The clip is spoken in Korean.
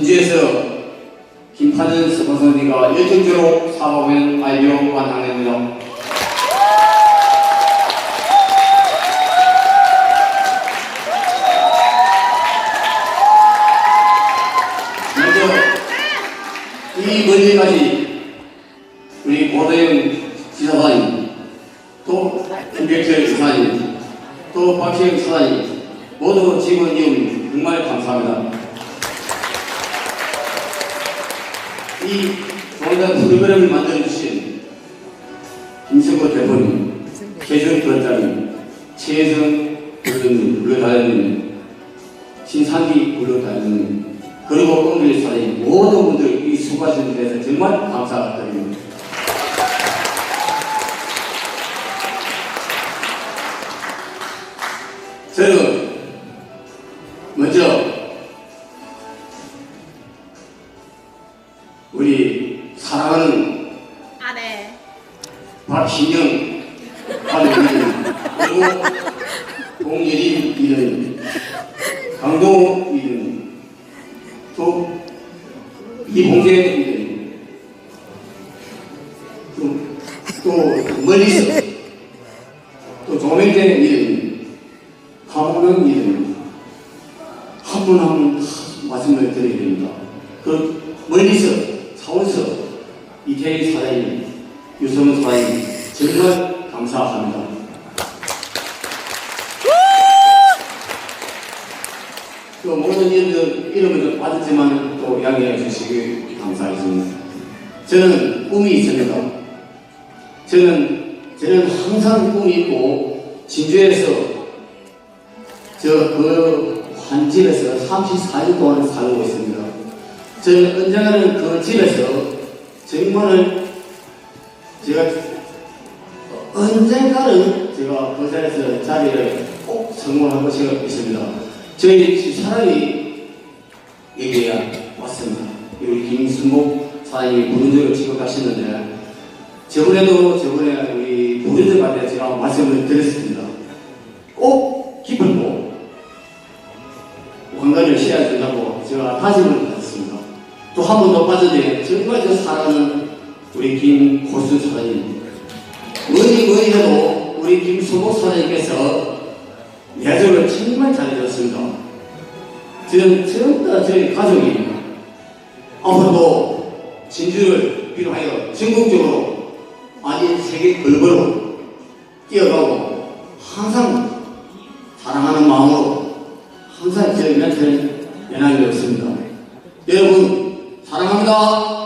진주에서 김파는 스포츠디가 열정적으로 사업을 완료 완항됩니다. 먼저 이 멀리까지 우리 고도영 지사관님 또 김백철 지사님 또 박혜영 사장님 모두 직원 이용 정말 감사합니다. 이 종단 프로그램을 만들어주신 김성고 대표님, 최준 부원장님, 최혜성 부원장님, 물러다니는 신상기 물러다니는 그리고 오늘 사장님 모든 분들 이 수고하신 데 대해서 정말 감사드립니다. 저는 먼저 사랑하는 아래 박신영 하는 그리고 공예림 이는 강동호 이는 또 이봉재 이는 또, 또 멀리서 또 조명재 이는 강호명 이는 한분 한분 말씀을 드려야 됩니다. 그 멀리서 차원서 이태희 사장님, 유성은 사장님 정말 감사합니다. 또 모든 이름들 이름을 빠졌지만 또 양해해 주시기 감사하겠습니다. 저는 꿈이 있습니다. 저는 저는 항상 꿈이 있고 진주에서 저 그 한 집에서 34년 동안 살고 있습니다. 저는 언젠가는 그 집에서 정말 제가 언젠가는 제가 그 자리에서 자리를 꼭 성공할 것이 있습니다. 저희 집사람이 얘기가 왔습니다. 우리 김순목 사장님이 부른적을 지급하시는데 저번에도 저번에 우리 부른적한테 제가 말씀을 드렸습니다. 꼭 기쁘고 왕관을 씌워야 된다고 제가 다짐을. 또 한 번 더 빠져드려 정말 저 사랑하는 우리 김고수 사장님 뭐니 뭐니 해도 우리 김수복 사장님께서 예정을 정말 잘해줬습니다. 저는 전부 다 저희 가족이 앞으로도 진주를 비롯하여 전국적으로 아니 세계 글벌로 뛰어가고 항상 사랑하는 마음으로 항상 저희 멘트를 연하게 되었습니다. 여러분 사랑합니다.